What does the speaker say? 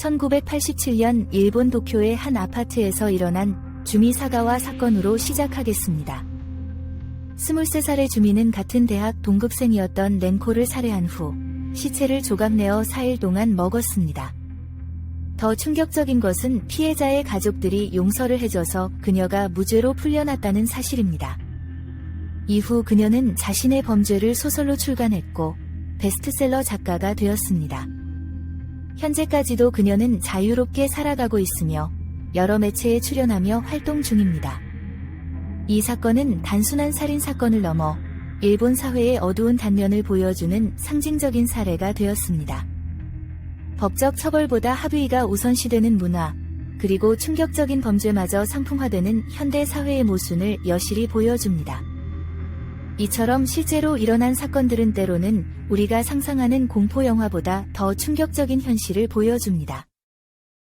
1987년 일본 도쿄의 한 아파트에서 일어난 주미 사가와 사건으로 시작하겠습니다. 23살의 주미는 같은 대학 동급생이었던 렌코를 살해한 후 시체를 조각내어 4일 동안 먹었습니다. 더 충격적인 것은 피해자의 가족들이 용서를 해줘서 그녀가 무죄로 풀려났다는 사실입니다. 이후 그녀는 자신의 범죄를 소설로 출간했고 베스트셀러 작가가 되었습니다. 현재까지도 그녀는 자유롭게 살아가고 있으며 여러 매체에 출연하며 활동 중입니다. 이 사건은 단순한 살인 사건을 넘어 일본 사회의 어두운 단면을 보여주는 상징적인 사례가 되었습니다. 법적 처벌보다 합의가 우선시되는 문화, 그리고 충격적인 범죄마저 상품화되는 현대 사회의 모순을 여실히 보여줍니다. 이처럼 실제로 일어난 사건들은 때로는 우리가 상상하는 공포 영화보다 더 충격적인 현실을 보여줍니다.